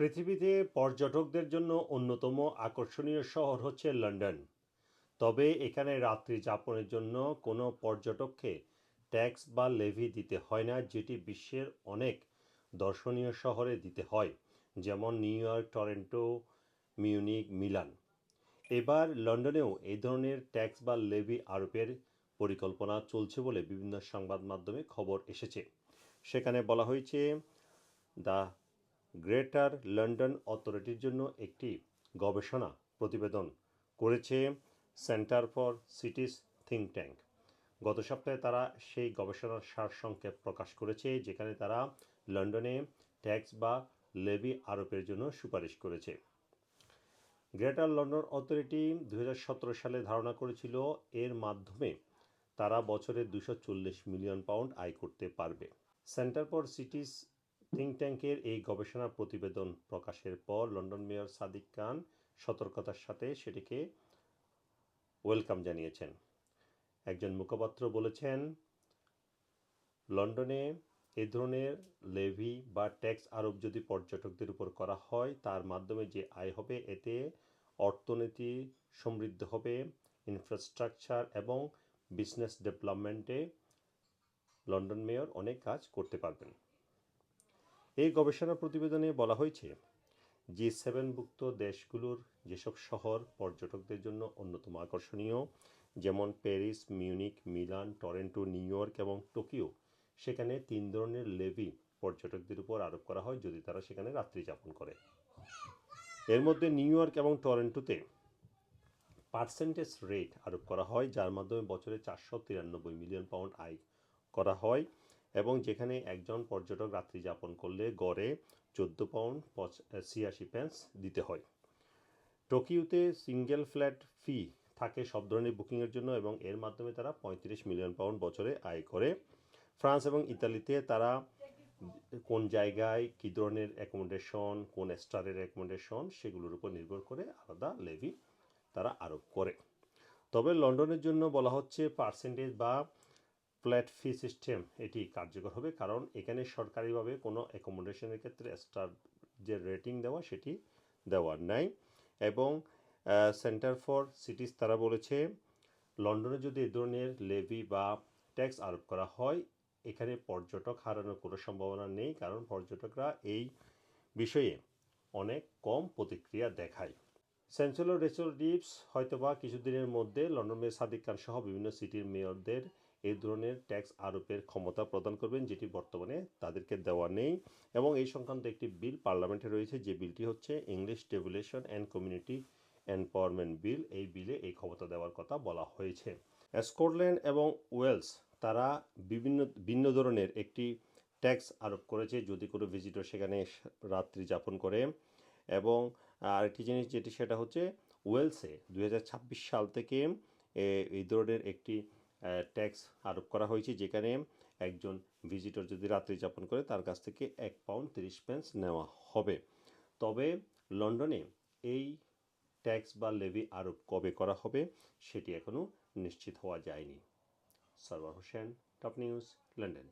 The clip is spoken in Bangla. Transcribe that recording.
পৃথিবীতে পর্যটকদের জন্য অন্যতম আকর্ষণীয় শহর হচ্ছে লন্ডন। তবে এখানে রাত্রি যাপনের জন্য কোনো পর্যটককে ট্যাক্স বা লেভি দিতে হয় না, যেটি বিশ্বের অনেক দর্শনীয় শহরে দিতে হয়, যেমন New York, Toronto, Munich, Milan. এবার লন্ডনেও এই ধরনের ট্যাক্স বা লেভি আরোপের পরিকল্পনা চলছে বলে বিভিন্ন সংবাদ মাধ্যমে খবর এসেছে। সেখানে বলা হয়েছে, দ্য গ্রেটার লন্ডন অথরিটির জন্য একটি গবেষণা প্রতিবেদন করেছে centre for cities think tank. গত সপ্তাহে তারা সেই গবেষণার সারসংক্ষেপ প্রকাশ করেছে, যেখানে তারা লন্ডনে ট্যাক্স বা লেভি আরোপের জন্য সুপারিশ করেছে। গ্রেটার লন্ডন অথরিটি দু হাজার সতেরো সালে ধারণা করেছিল, এর মাধ্যমে তারা বছরে দুশো মিলিয়ন পাউন্ড আয় করতে পারবে। সেন্টার ফর সিটিস থিঙ্ক ট্যাঙ্কের এই গবেষণা প্রতিবেদন প্রকাশের পর লন্ডন মেয়র সাদিক খান সতর্কতার সাথে সেটিকে ওয়েলকাম জানিয়েছেন। একজন মুখপাত্র বলেছেন, লন্ডনে এ ধরনের লেভি বা ট্যাক্স আরোপ যদি পর্যটকদের উপর করা হয়, তার মাধ্যমে যে আয় হবে, এতে অর্থনীতি সমৃদ্ধ হবে ইনফ্রাস্ট্রাকচার এবং বিজনেস ডেভেলপমেন্টে লন্ডন মেয়র অনেক কাজ করতে পারবেন। এই গবেষণা প্রতিবেদনে বলা হয়েছে জি সেভেনভুক্ত দেশগুলোর যেসব শহর পর্যটকদের জন্য অন্যতম আকর্ষণীয়, যেমন Paris, Munich, Milan, Toronto, New York এবং টোকিও, সেখানে তিন ধরনের লেভি পর্যটকদের উপর আরোপ করা হয় যদি তারা সেখানে রাত্রি যাপন করে। এর মধ্যে নিউ ইয়র্ক এবং টরেন্টোতে পার্সেন্টেজ রেট আরোপ করা হয়, যার মাধ্যমে বছরে চারশো তিরানব্বই মিলিয়ন পাউন্ড আয় করা হয়। এবং যেখানে একজন পর্যটক রাত্রি যাপন করলে গড়ে চোদ্দ পাউন্ড ছিয়াশি পেন্স দিতে হয়। টোকিওতে সিঙ্গেল ফ্ল্যাট ফি থাকে সব ধরনের বুকিংয়ের জন্য এবং এর মাধ্যমে তারা পঁয়ত্রিশ মিলিয়ন পাউন্ড বছরে আয় করে। ফ্রান্স এবং ইতালিতে তারা কোন জায়গায়, কী ধরনের অ্যাকোমোডেশন কোন স্টারের অ্যাকোমোডেশন সেগুলোর উপর নির্ভর করে আলাদা লেভি তারা আরোপ করে। তবে লন্ডনের জন্য বলা হচ্ছে পার্সেন্টেজ বা ফ্ল্যাট ফি সিস্টেম, এটি কার্যকর হবে কারণ এখানে সরকারিভাবে কোনো অ্যাকোমোডেশনের ক্ষেত্রে স্টার যে রেটিং দেওয়া সেটি দেওয়ার নাই এবং সেন্টার ফর সিটিস তারা বলেছে, লন্ডনে যদি এ ধরনের লেভি বা ট্যাক্স আরোপ করা হয়, এখানে পর্যটক হারানোর কোনো সম্ভাবনা নেই কারণ পর্যটকরা এই বিষয়ে অনেক কম প্রতিক্রিয়া দেখায়। চ্যান্সেলর রেচেল ডিপস হয়তোবা কিছুদিনের মধ্যে লন্ডন মেয়র সাদিক খান সহ বিভিন্ন সিটির মেয়রদের এই ধরনের ট্যাক্স আরোপের ক্ষমতা প্রদান করবেন, যেটি বর্তমানে তাদেরকে দেওয়া নেই। এবং এই সংক্রান্ত একটি বিল পার্লামেন্টে রয়েছে, যে বিলটি হচ্ছে English devolution and community empowerment bill. এই বিলে এই ক্ষমতা দেওয়ার কথা বলা হয়েছে। স্কটল্যান্ড এবং ওয়েলস, তারা বিভিন্ন, ভিন্ন ধরনের একটি ট্যাক্স আরোপ করেছে, যদি কোনো ভিজিটর সেখানে রাত্রি যাপন করে। এবং আরেকটি জিনিস যেটি, সেটা হচ্ছে ওয়েলসে দুই হাজার ছাব্বিশ সাল থেকে এই ধরনের একটি ট্যাক্স আরোপ করা হয়েছে, যেখানে একজন ভিজিটর যদি রাত্রি যাপন করে, তার কাছ থেকে এক পাউন্ড তিরিশ পেন্স নেওয়া হবে। তবে লন্ডনে এই ট্যাক্স বা লেভি আরোপ কবে করা হবে, সেটি এখনও নিশ্চিত হওয়া যায়নি। Sarwar Hossain top news London